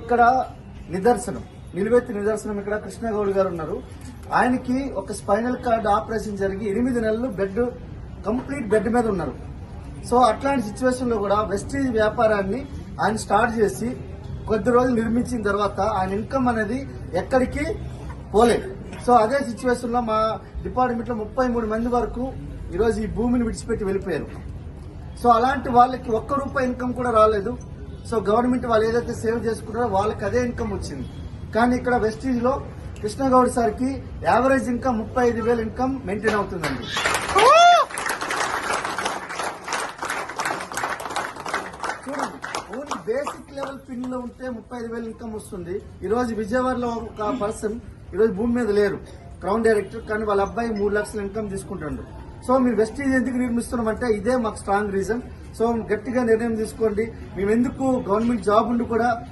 ఇక్కడ నిదర్శనం నిలువెత్తి నిదర్శనం ఇక్కడ కృష్ణగౌడ్ గారు ఉన్నారు. ఆయనకి ఒక స్పైనల్ కార్డ్ ఆపరేషన్ జరిగి ఎనిమిది నెలలు బెడ్ కంప్లీట్ బెడ్ మీద ఉన్నారు. సో అట్లాంటి సిచ్యువేషన్లో కూడా వెస్టీజ్ వ్యాపారాన్ని ఆయన స్టార్ట్ చేసి కొద్ది రోజులు నిర్మించిన తర్వాత ఆయన ఇన్కమ్ అనేది ఎక్కడికి పోలేదు. సో అదే సిచ్యువేషన్లో మా డిపార్ట్మెంట్లో ముప్పై మూడు మంది వరకు ఈరోజు ఈ భూమిని విడిచిపెట్టి వెళ్ళిపోయారు. సో అలాంటి వాళ్ళకి ఒక్క రూపాయి ఇన్కమ్ కూడా రాలేదు. సో గవర్నమెంట్ వాళ్ళు ఏదైతే సేవ్ చేసుకుంటారో వాళ్ళకి అదే ఇన్కమ్ వచ్చింది. కానీ ఇక్కడ వెస్టీజ్ కృష్ణగౌడ్ సార్కి యావరేజ్ ఇన్కమ్ ముప్పై ఐదు వేలు ఇన్కమ్ మెయింటైన్ అవుతుందండి. చూడండి ఓన్లీ బేసిక్ లెవెల్ పిన్లో ఉంటే ముప్పై ఐదు వేలు ఇన్కమ్ వస్తుంది. ఈరోజు విజయవాడలో ఒక పర్సన్ ఈరోజు భూమి మీద లేరు. క్రౌన్ డైరెక్టర్ కానీ వాళ్ళ అబ్బాయి మూడు లక్షల ఇన్కమ్ తీసుకుంటాడు. సో మీరు వెస్టీజ్ ఎందుకు నిర్మిస్తున్నామంటే ఇదే మాకు స్ట్రాంగ్ రీజన్ సో గట్టిగా నిర్ణయం తీసుకోండి. మేము ఎందుకు గవర్నమెంట్ జాబ్ ఉండి కూడా